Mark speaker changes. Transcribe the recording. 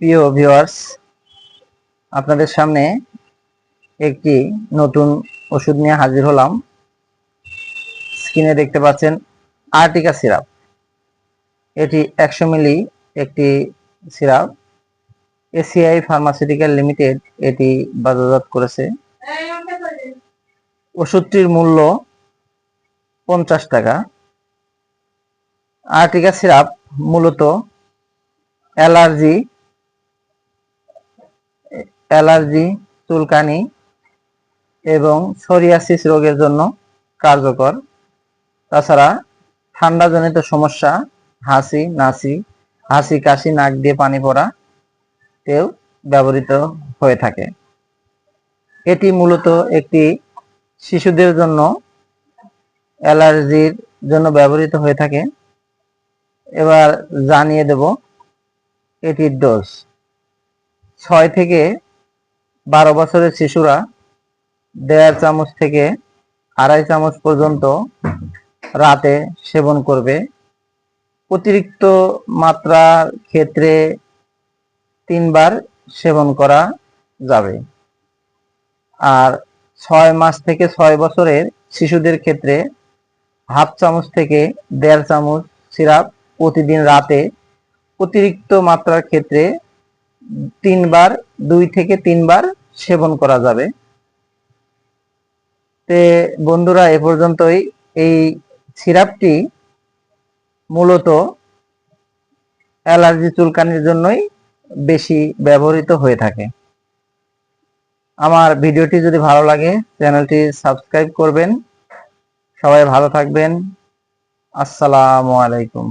Speaker 1: প্রিয় ভিউয়ার্স আপনাদের সামনে একটি নতুন ওষুধ নিয়ে হাজির হলাম। স্ক্রিনে দেখতে পাচ্ছেন আর্টিকা সিরাপ। এটি একশো মিলি একটি সিরাপ। এসিআই ফার্মাসিউটিক্যাল লিমিটেড এটি বাজারজাত করেছে। ওষুধটির মূল্য পঞ্চাশ টাকা। আর্টিকা সিরাপ মূলত অ্যালার্জি অ্যালার্জি, চুলকানি এবং সোরিয়াসিস রোগের জন্য কার্যকর। তাছাড়া ঠান্ডাজনিত সমস্যা, হাসি, নাসি, হাসি, কাশি, নাক দিয়ে পানি পড়া, তেও ব্যবহৃত হয়ে থাকে। এটি মূলত একটি শিশুদের জন্য অ্যালার্জির জন্য ব্যবহৃত হয়ে থাকে। এবার জানিয়ে দেব এটির ডোজ। ছয় থেকে বারো বছরের শিশুরা দেড় চামচ থেকে আড়াই চামচ পর্যন্ত রাতে সেবন করবে। অতিরিক্ত মাত্রার ক্ষেত্রে তিনবার সেবন করা যাবে। আর ছয় মাস থেকে ছয় বছরের শিশুদের ক্ষেত্রে হাফ চামচ থেকে দেড় চামচ সিরাপ প্রতিদিন রাতে অতিরিক্ত মাত্রার ক্ষেত্রে তিনবার, দুই থেকে তিনবার সেবন করা যাবে। তে বন্ধুরা, এ পর্যন্তই। এই সিরাপটি মূলত অ্যালার্জি চুলকানির জন্যই বেশি ব্যবহৃত হয়ে থাকে। আমার ভিডিওটি যদি ভালো লাগে, চ্যানেলটি সাবস্ক্রাইব করবেন। সবাই ভালো থাকবেন। আসসালামু আলাইকুম।